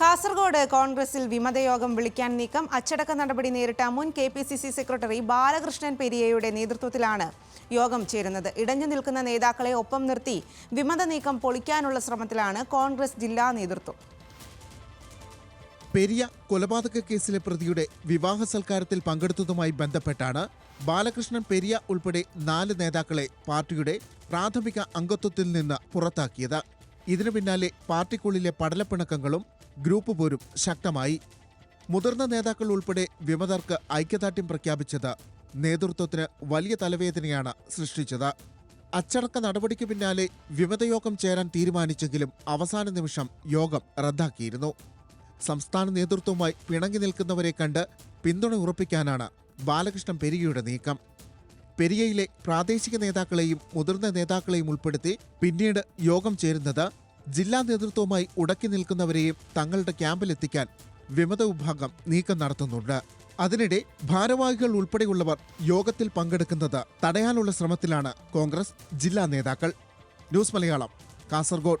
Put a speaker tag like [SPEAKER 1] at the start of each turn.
[SPEAKER 1] കാസർഗോഡ് കോൺഗ്രസിൽ വിമതയോഗം വിളിക്കാൻ നീക്കം. അച്ചടക്ക നടപടി നേരിട്ട മുൻ K P C C secretary Balakrishnan പെരിയയുടെ നേതൃത്വത്തിലാണ് യോഗം ചേരുന്നത്. ഇടഞ്ഞു നിൽക്കുന്ന നേതാക്കളെ ഒപ്പം നിർത്തി വിമത നീക്കം പൊളിക്കാനുള്ള ശ്രമത്തിലാണ് കോൺഗ്രസ് ജില്ലാ നേതൃത്വം.
[SPEAKER 2] പെരിയ കൊലപാതക കേസിലെ പ്രതിയുടെ വിവാഹ സൽക്കാരത്തിൽ പങ്കെടുത്തതുമായി ബന്ധപ്പെട്ടാണ് ബാലകൃഷ്ണൻ പെരിയ ഉൾപ്പെടെ നാല് നേതാക്കളെ പാർട്ടിയുടെ പ്രാഥമിക അംഗത്വത്തിൽ നിന്ന് പുറത്താക്കിയത്. ഇതിനു പിന്നാലെ പാർട്ടിക്കുള്ളിലെ പടലപ്പിണക്കങ്ങളും ഗ്രൂപ്പ് പോരും ശക്തമായി. മുതിർന്ന നേതാക്കൾ ഉൾപ്പെടെ വിമതർക്ക് ഐക്യദാർഢ്യം പ്രഖ്യാപിച്ചത് നേതൃത്വത്തിന് വലിയ തലവേദനയാണ് സൃഷ്ടിച്ചത്. അച്ചടക്ക നടപടിക്ക് പിന്നാലെ വിമതയോഗം ചേരാൻ തീരുമാനിച്ചെങ്കിലും അവസാന നിമിഷം യോഗം റദ്ദാക്കിയിരുന്നു. സംസ്ഥാന നേതൃത്വവുമായി പിണങ്ങി നിൽക്കുന്നവരെ കണ്ട് പിന്തുണ ഉറപ്പിക്കാനാണ് ബാലകൃഷ്ണൻ പെരിയയുടെ നീക്കം. പെരിയയിലെ പ്രാദേശിക നേതാക്കളെയും മുതിർന്ന നേതാക്കളെയും ഉൾപ്പെടുത്തി പിന്നീട് യോഗം ചേരുന്നത് ജില്ലാ നേതൃത്വവുമായി ഉടക്കി നിൽക്കുന്നവരെയും തങ്ങളുടെ ക്യാമ്പിലെത്തിക്കാൻ വിമത വിഭാഗം നീക്കം നടത്തുന്നുണ്ട്. അതിനിടെ ഭാരവാഹികൾ ഉൾപ്പെടെയുള്ളവർ യോഗത്തിൽ പങ്കെടുക്കുന്നത് തടയാനുള്ള ശ്രമത്തിലാണ് കോൺഗ്രസ് ജില്ലാ നേതാക്കൾ. ന്യൂസ് മലയാളം കാസർഗോഡ്.